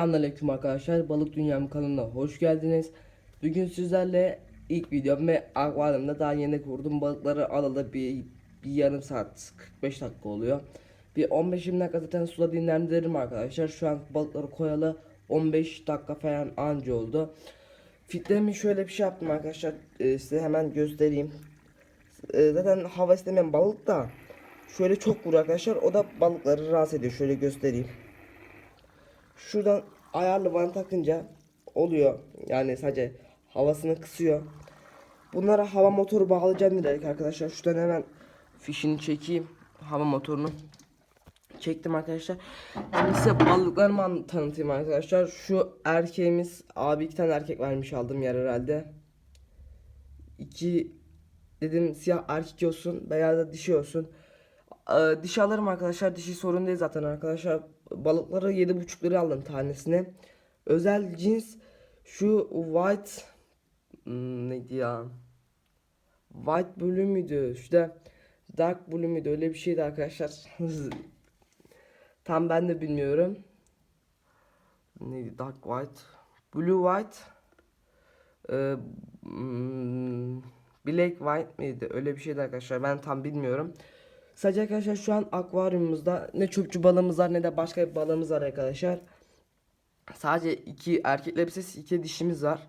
Selamünaleyküm arkadaşlar. Balık Dünyam kanalına hoş geldiniz. Bugün sizlerle ilk videom ve akvaryumda daha yeni kurdum. Balıkları alalı bir, bir yarım saat 45 dakika oluyor. Bir 15-20 dakika zaten suda dinlendiririm arkadaşlar. Şu an balıkları koyalı 15 dakika falan anca oldu. Fitlerimi şöyle bir şey yaptım arkadaşlar. Ee, size hemen göstereyim. Ee, zaten hava istemeyen balık da şöyle çok vuruyor arkadaşlar. O da balıkları rahatsız ediyor. Şöyle göstereyim. Şuradan ayarlı van takınca oluyor. Yani sadece havasını kısıyor. Bunlara hava motoru bağlayacağım direkt arkadaşlar. Şuradan hemen fişini çekeyim. Hava motorunu. Çektim arkadaşlar. Şimdi size balıklarımı an- tanıtayım arkadaşlar. Şu erkeğimiz abi iki tane erkek vermiş aldım yer herhalde. İki dedim siyah erkek olsun beyaz da dişi olsun. Ee, dişi alırım arkadaşlar. Dişi sorun değil zaten arkadaşlar. Balıkları 7,5 liraya aldım tanesine. Özel cins şu white hmm, neydi ya? White blue müydü? Şu da dark blue müydü? Öyle bir şeydi arkadaşlar. Tam ben de bilmiyorum. Neydi? Dark white. Blue white. Ee, hmm, black white miydi? Öyle bir şeydi arkadaşlar. Ben tam bilmiyorum. Sadece arkadaşlar şu an akvaryumumuzda ne çöpçü balığımız var ne de başka bir balığımız var arkadaşlar. Sadece iki erkek elbisesi iki dişimiz var.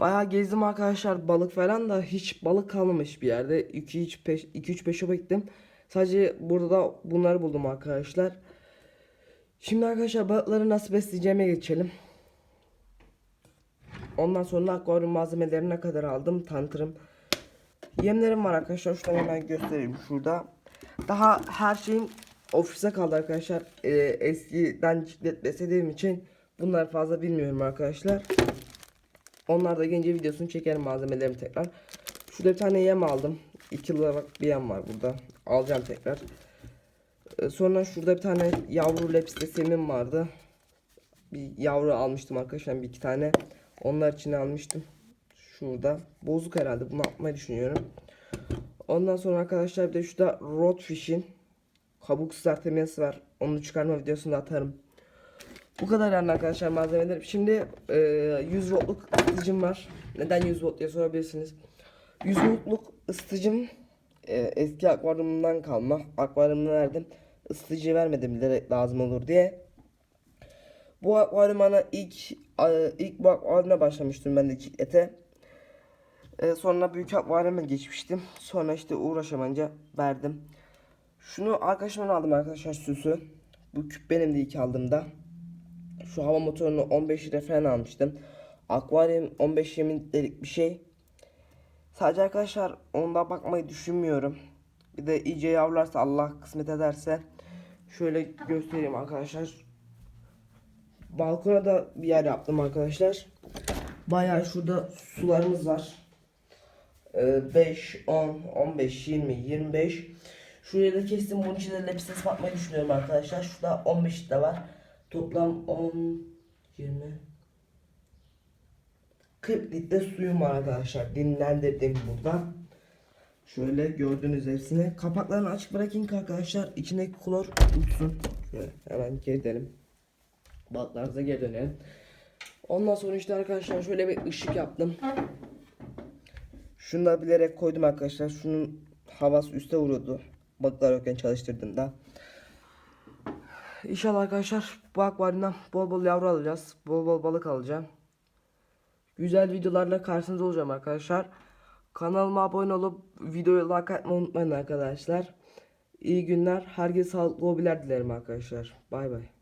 Bayağı gezdim arkadaşlar balık falan da hiç balık kalmamış bir yerde. 2 3 5 2 3 5'e gittim. Sadece burada da bunları buldum arkadaşlar. Şimdi arkadaşlar balıkları nasıl besleyeceğime geçelim. Ondan sonra akvaryum malzemelerine kadar aldım tanıtırım. Yemlerim var arkadaşlar. Şuradan hemen göstereyim şurada. Daha her şeyin ofise kaldı arkadaşlar. Ee, eskiden ciklet beslediğim için bunlar fazla bilmiyorum arkadaşlar. Onlar da gelince videosunu çekerim malzemelerimi tekrar. Şurada bir tane yem aldım. 2 liralık bir yem var burada. Alacağım tekrar. Ee, sonra şurada bir tane yavru lepstes yemim vardı. Bir yavru almıştım arkadaşlar bir iki tane. Onlar için almıştım. Şurada. Bozuk herhalde. Bunu atmayı düşünüyorum. Ondan sonra arkadaşlar bir de şurada Rodfish'in kabuk sızartması var. Onu çıkarma videosunu da atarım. Bu kadar yani arkadaşlar malzemeler. Şimdi e, 100 voltluk ısıtıcım var. Neden 100 volt diye sorabilirsiniz. 100 voltluk ısıtıcım e, eski akvaryumumdan kalma. Akvaryumdan verdim. Isıtıcı vermedim bilerek lazım olur diye. Bu akvaryumana ilk e, ilk bu akvaryuma başlamıştım ben de ciklete. E, sonra büyük akvaryuma geçmiştim. Sonra işte uğraşamayınca verdim. Şunu arkadaşımdan aldım arkadaşlar süsü. Bu küp benim de ilk aldığımda. Şu hava motorunu 15 lira falan almıştım. Akvaryum 15-20 litrelik bir şey. Sadece arkadaşlar onda bakmayı düşünmüyorum. Bir de iyice yavrularsa Allah kısmet ederse şöyle göstereyim arkadaşlar. Balkona da bir yer yaptım arkadaşlar. Bayağı şurada sularımız var. Ee, 5, 10, 15, 20, 25. Şuraya da kestim. Bunun içine lepstes bakmayı düşünüyorum arkadaşlar. Şurada 15 de var. Toplam 10, 20, 40 litre suyum var arkadaşlar. Dinlendirdim burada. Şöyle gördüğünüz hepsini. Kapaklarını açık bırakayım ki arkadaşlar. içindeki klor uçsun. Şöyle hemen geri gidelim. Balıklarımıza geri dönelim. Ondan sonra işte arkadaşlar şöyle bir ışık yaptım. Şunu da bilerek koydum arkadaşlar. Şunun havası üste vuruyordu. Balıklar yokken çalıştırdığımda. İnşallah arkadaşlar bu akvaryumdan bol bol yavru alacağız. Bol bol balık alacağım. Güzel videolarla karşınızda olacağım arkadaşlar. Kanalıma abone olup videoyu like atmayı unutmayın arkadaşlar. İyi günler. Herkese sağlıklı hobiler dilerim arkadaşlar. Bay bay.